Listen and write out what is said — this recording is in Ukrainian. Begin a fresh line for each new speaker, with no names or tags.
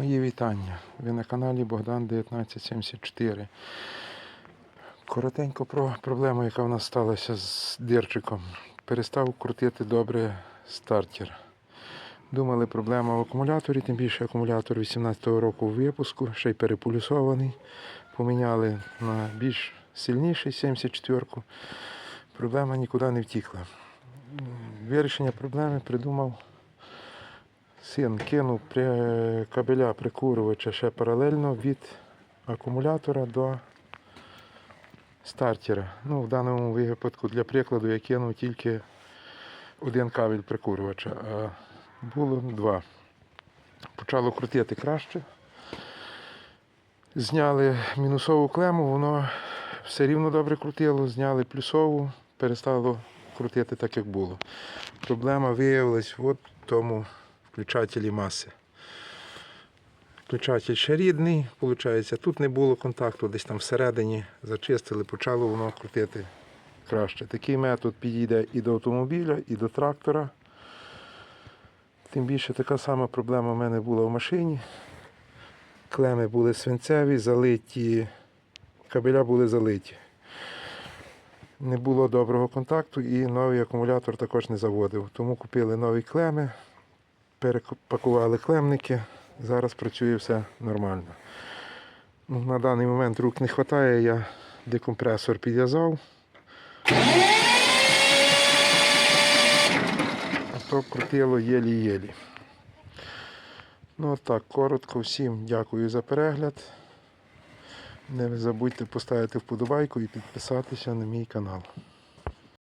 Мої вітання. Ви на каналі Богдан 1974. Коротенько про проблему, яка в нас сталася з дирчиком. Перестав крутити добре стартер. Думали, проблема в акумуляторі, тим більше акумулятор 18-го року в випуску, ще й переполюсований. Поміняли на більш сильніший 74-ку. Проблема нікуди не втікла. Вирішення проблеми придумав Син кинув при кабеля прикурювача ще паралельно від акумулятора до стартера. Ну, в даному випадку, для прикладу, я кинув тільки один кабель прикурювача, а було два. Почало крутити краще. Зняли мінусову клему, воно все рівно добре крутило, зняли плюсову, перестало крутити так, як було. Проблема виявилась в тому включателі маси. Включатель ще рідний, виходить, тут не було контакту, десь там всередині зачистили, почало воно крутити краще. Такий метод підійде і до автомобіля, і до трактора. Тим більше така сама проблема в мене була в машині. Клеми були свинцеві, залиті, кабеля були залиті. Не було доброго контакту і новий акумулятор також не заводив. Тому купили нові клеми, перепакували клемники. Зараз працює все нормально. Ну, на даний момент рук не вистачає, я декомпресор підв'язав. А то крутило єлі-єлі. Ну от так, коротко всім дякую за перегляд. Не забудьте поставити вподобайку і підписатися на мій канал.